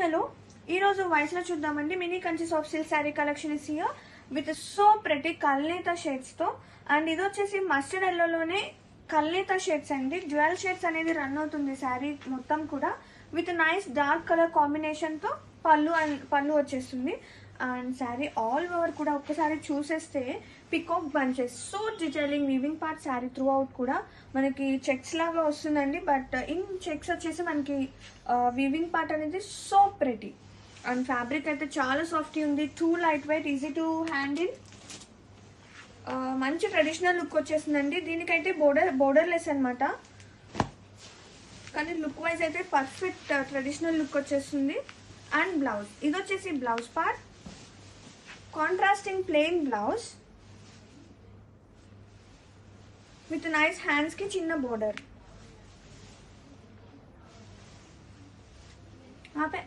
Hello ఈరోజు వయసులో చూద్దామండి. Mini Kanchi soft silk sari collection is here with so ప్రతి కల్నేత షేడ్స్తో. అండ్ ఇది వచ్చేసి మస్టర్డ్ ఎల్లోలోనే కల్నేత షేడ్స్ అండి. జ్యువెల్ షేడ్స్ అనేది రన్ అవుతుంది శారీ మొత్తం కూడా. విత్ నైస్ డార్క్ కలర్ కాంబినేషన్తో పళ్ళు అండ్ పళ్ళు వచ్చేస్తుంది. అండ్ శారీ ఆల్ ఓవర్ కూడా ఒక్కసారి చూసేస్తే peacock bunches. So detailing weaving part sari throughout కూడా మనకి చెక్స్ లాగా వస్తుందండి. బట్ ఇన్ చెక్స్ వచ్చేసి మనకి వీవింగ్ పార్ట్ అనేది సో ప్రెటీ అండ్ ఫ్యాబ్రిక్ అయితే చాలా సాఫ్ట్ ఉంది. Too light weight easy to handle మంచి ట్రెడిషనల్ లుక్ వచ్చేసిందండి దీనికైతే బోర్డర్ బోర్డర్లెస్ అనమాట కానీ లుక్ వైజ్ అయితే పర్ఫెక్ట్ ట్రెడిషనల్ లుక్ వచ్చేస్తుంది. అండ్ బ్లౌజ్ ఇది వచ్చేసి blouse part contrasting plain blouse with nice హ్యాండ్స్కి చిన్న బోర్డర్ ఆపే